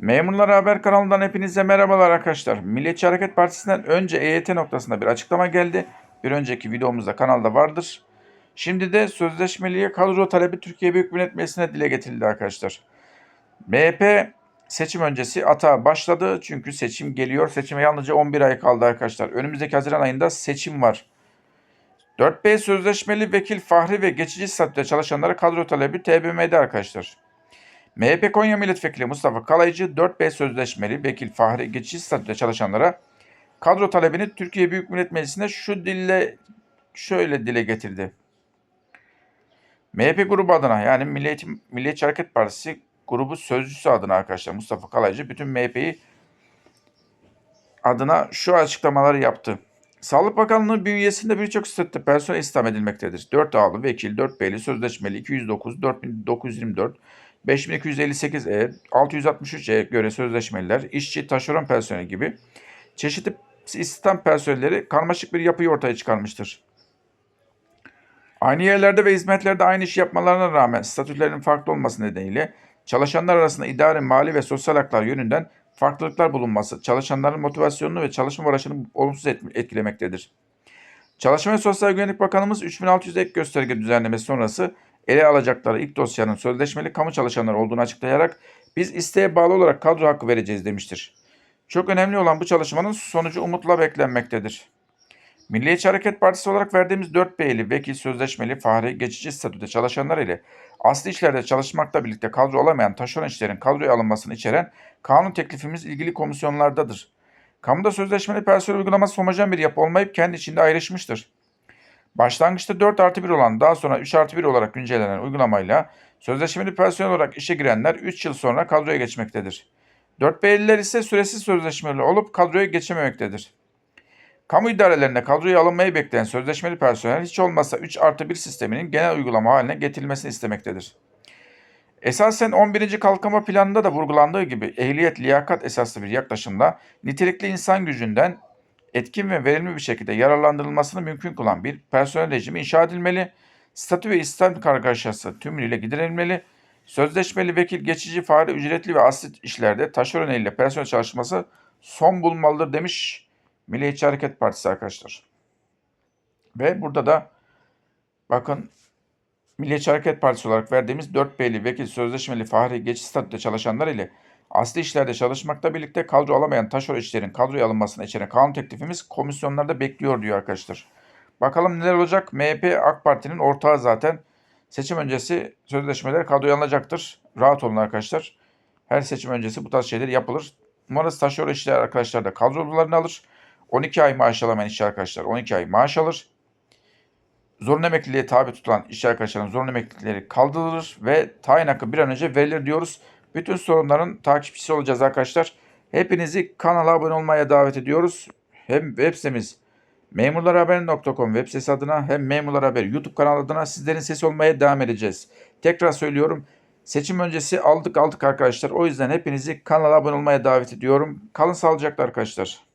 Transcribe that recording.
Memurlar Haber kanalından hepinize merhabalar arkadaşlar. Milliyetçi Hareket Partisi'nden önce EYT noktasında bir açıklama geldi. Bir önceki videomuzda kanalda vardır. Şimdi de sözleşmeliye kadro talebi Türkiye Büyük Millet Meclisi'ne dile getirildi arkadaşlar. MHP seçim öncesi atağa başladı. Çünkü seçim geliyor. Seçime yalnızca 11 ay kaldı arkadaşlar. Önümüzdeki Haziran ayında seçim var. 4B sözleşmeli vekil fahri ve geçici statüde çalışanlara kadro talebi TBMM'de arkadaşlar. MHP Konya Milletvekili Mustafa Kalaycı 4B sözleşmeli vekil fahri geçici statüde çalışanlara kadro talebini Türkiye Büyük Millet Meclisi'nde şu dille şöyle dile getirdi. MHP grubu adına yani Milliyetçi, Milliyetçi Hareket Partisi grubu sözcüsü adına arkadaşlar Mustafa Kalaycı bütün MHP'yi adına şu açıklamaları yaptı. Sağlık Bakanlığı bünyesinde birçok statüde personel istihdam edilmektedir. 4 A'lı vekil, 4 B'li sözleşmeli 209, 4924, 5258E, 663'e göre sözleşmeliler, işçi, taşeron personeli gibi çeşitli istihdam personelleri karmaşık bir yapıyı ortaya çıkarmıştır. Aynı yerlerde ve hizmetlerde aynı iş yapmalarına rağmen statülerinin farklı olması nedeniyle çalışanlar arasında idari, mali ve sosyal haklar yönünden farklılıklar bulunması çalışanların motivasyonunu ve çalışma uğraşını olumsuz et- etkilemektedir. Çalışma ve Sosyal Güvenlik Bakanımız 3600 ek gösterge düzenlemesi sonrası ele alacakları ilk dosyanın sözleşmeli kamu çalışanları olduğunu açıklayarak biz isteğe bağlı olarak kadro hakkı vereceğiz demiştir. Çok önemli olan bu çalışmanın sonucu umutla beklenmektedir. Milliyetçi Hareket Partisi olarak verdiğimiz 4 B'li vekil sözleşmeli fahri geçici statüde çalışanlar ile asli işlerde çalışmakla birlikte kadro olamayan taşeron işlerin kadroya alınmasını içeren kanun teklifimiz ilgili komisyonlardadır. Kamuda sözleşmeli personel uygulaması homojen bir yapı olmayıp kendi içinde ayrışmıştır. Başlangıçta 4 artı 1 olan daha sonra 3 artı 1 olarak güncellenen uygulamayla sözleşmeli personel olarak işe girenler 3 yıl sonra kadroya geçmektedir. 4 B'liler ise süresiz sözleşmeli olup kadroya geçememektedir. Kamu idarelerinde kadroya alınmayı bekleyen sözleşmeli personel hiç olmazsa 3 artı 1 sisteminin genel uygulama haline getirilmesini istemektedir. Esasen 11. Kalkınma Planı'nda da vurgulandığı gibi ehliyet liyakat esaslı bir yaklaşımla nitelikli insan gücünden etkin ve verimli bir şekilde yararlandırılmasını mümkün kılan bir personel rejimi inşa edilmeli, statü ve istihdam kargaşası tümüyle giderilmeli, sözleşmeli vekil geçici fare ücretli ve asli işlerde taşeron eliyle personel çalışması son bulmalıdır demiş Milliyetçi Hareket Partisi arkadaşlar. Ve burada da bakın Milliyetçi Hareket Partisi olarak verdiğimiz 4 B'li vekil sözleşmeli fahri geçici statüde çalışanlar ile asli işlerde çalışmakla birlikte kadro alamayan taşeron işlerin kadroya alınmasını içeren kanun teklifimiz komisyonlarda bekliyor diyor arkadaşlar. Bakalım neler olacak? MHP AK Parti'nin ortağı zaten. Seçim öncesi sözleşmeler kadroya alınacaktır. Rahat olun arkadaşlar. Her seçim öncesi bu tarz şeyler yapılır. Umarız taşeron işler arkadaşlar da kadrolarını alır. 12 ay maaş alamayan işçi arkadaşlar 12 ay maaş alır. Zorunlu emekliliğe tabi tutulan işçi arkadaşların zorunlu emeklilikleri kaldırılır ve tayin hakkı bir an önce verilir diyoruz. Bütün sorunların takipçisi olacağız arkadaşlar. Hepinizi kanala abone olmaya davet ediyoruz. Hem web sitemiz memurlarhaber.com web sitesi adına hem Memurlar Haber YouTube kanalı adına sizlerin sesi olmaya devam edeceğiz. Tekrar söylüyorum. Seçim öncesi aldık aldık arkadaşlar. O yüzden hepinizi kanala abone olmaya davet ediyorum. Kalın sağlıcakla arkadaşlar.